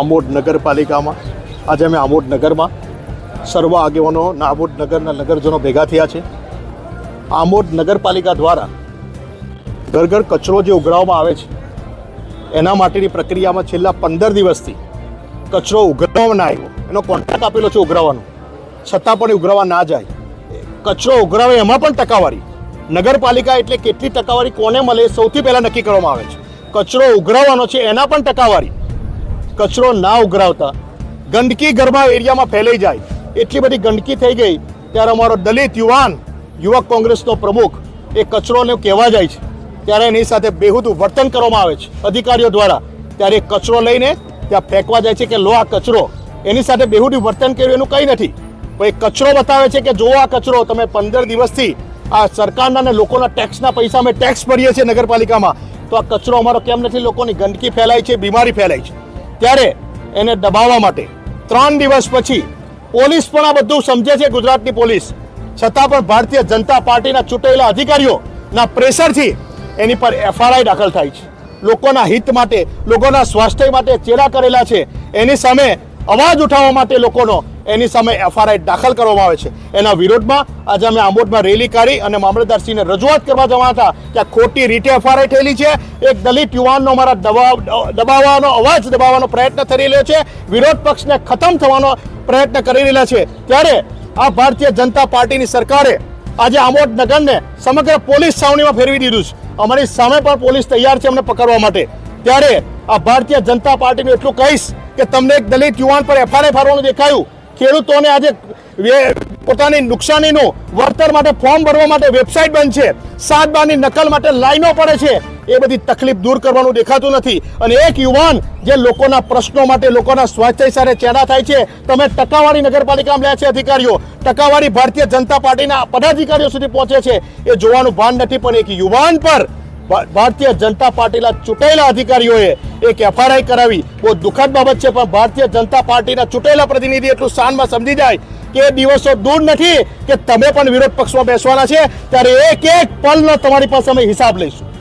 આમોદ નગરપાલિકામાં. આજે અમે આમોદ નગરમાં સર્વ આગેવાનો આમોદ નગરના નગરજનો ભેગા થયા છે. આમોદ નગરપાલિકા દ્વારા ઘર ઘર કચરો જે ઉઘરાવવામાં આવે છે, એના માટેની પ્રક્રિયામાં છેલ્લા પંદર દિવસથી કચરો ઉઘરાવવામાં ના આવ્યો એનો કોન્ટ્રાક્ટ આપેલો છે ઉઘરાવવાનો. છતાં પણ ઉઘરાવા ના જાય. કચરો ઉઘરાવે એમાં પણ ટકાવારી. નગરપાલિકા એટલે કેટલી ટકાવારી, કોને મળે સૌથી પહેલાં નક્કી કરવામાં આવે છે. કચરો ઉઘરાવવાનો છે, એના પણ ટકાવારી. કચરો ના ઉઘરાવતા. ગંદકી ઘરમાં એરિયામાં ફેલાઈ જાય. એટલી બધી ગંદકી થઈ ગઈ, ત્યારે અમારો દલિત યુવાન, યુવક કોંગ્રેસનો પ્રમુખ, એ કચરોને કહેવા જાય છે. ત્યારે એની સાથે બેહુદું વર્તન કરવામાં આવે છે. અધિકારીઓ દ્વારા ત્યારે કચરો લઈને ત્યાં ફેંકવા જાય છે કે લો આ કચરો. એની સાથે બેહુદું વર્તન કર્યું, એનું કંઈ નથી. પણ એ કચરો બતાવે છે કે જો આ કચરો તમે પંદર દિવસથી આ સરકારના અને લોકોના ટેક્સના પૈસા અમે ટેક્સ ભરીએ છીએ નગરપાલિકામાં, તો આ કચરો અમારો કેમ નથી? લોકોની ગંદકી ફેલાય છે, બીમારી ફેલાય છે. ત્યારે એને દબાવવા માટે ત્રણ દિવસ પછી પોલીસ પણ આ બધું સમજે છે, ગુજરાતની પોલીસ. છતાં પણ ભારતીય જનતા પાર્ટીના ચૂંટાયેલા અધિકારીઓના પ્રેશરથી એની પર એફઆરઆઈ દાખલ થાય છે. લોકોના હિત માટે, લોકોના સ્વાસ્થ્ય માટે ચેડા કરેલા છે. એની સામે અવાજ ઉઠાવવા માટે લોકોનો એની સામે એફઆરઆઈ દાખલ કરવામાં આવે છે. એના વિરોધમાં આજે અમે આંબોદમાં રેલી કાઢી અને મામલતદારશ્રીને રજૂઆત કરવા જવા હતા કે આ ખોટી રીતે એફઆરઆઈ થયેલી છે. એક દલિત યુવાનનો અમારા દબાવ, દબાવવાનો, અવાજ દબાવવાનો પ્રયત્ન થઈ રહ્યો છે. વિરોધ પક્ષને ખતમ થવાનો પ્રયત્ન કરી રહેલા છે. ત્યારે આ ભારતીય જનતા પાર્ટીની સરકારે આજે આમોદ નગરને સમગ્ર પોલીસ છાવણીમાં ફેરવી દીધું છે. અમારી સામે પણ પોલીસ તૈયાર છે અમને પકડવા માટે. ત્યારે આ ભારતીય જનતા પાર્ટીનું એટલું કહીશ કે તમને એક દલિત યુવાન પર એફઆરઆઈ ફાડવાનું દેખાયું. ખેડૂતોને આજે પોતાની નુકસાનીનું વળતર માટે ફોર્મ ભરવા માટે વેબસાઇટ બંધ છે. સાત બારની નકલ માટે લાઈનો પડે છે. એ બધી તકલીફ દૂર કરવાનું દેખાતું નથી. અને એક યુવાન જે લોકોના પ્રશ્નો માટે લોકોના સ્વાસ્થ્ય સાથે ચેડા થાય છે, તમે ટકાવારી નગરપાલિકામાં લે છે અધિકારીઓ. ટકાવારી ભારતીય જનતા પાર્ટીના પદાધિકારીઓ સુધી પહોંચે છે. એ જોવાનું ભાન નથી, પણ એક યુવાન પર ભારતીય જનતા પાર્ટીના ચૂંટાયેલા અધિકારીઓએ એક એફઆરઆઈ કરાવી. બહુ દુઃખદ બાબત છે, પણ ભારતીય જનતા પાર્ટીના ચૂંટાયેલા પ્રતિનિધિ એટલું શાનમાં સમજી જાય કે દિવસો દૂર નથી કે તમે પણ વિરોધ પક્ષમાં બેસવાના છે. ત્યારે એક એક પલનો તમારી પાસે અમે હિસાબ લઈશું.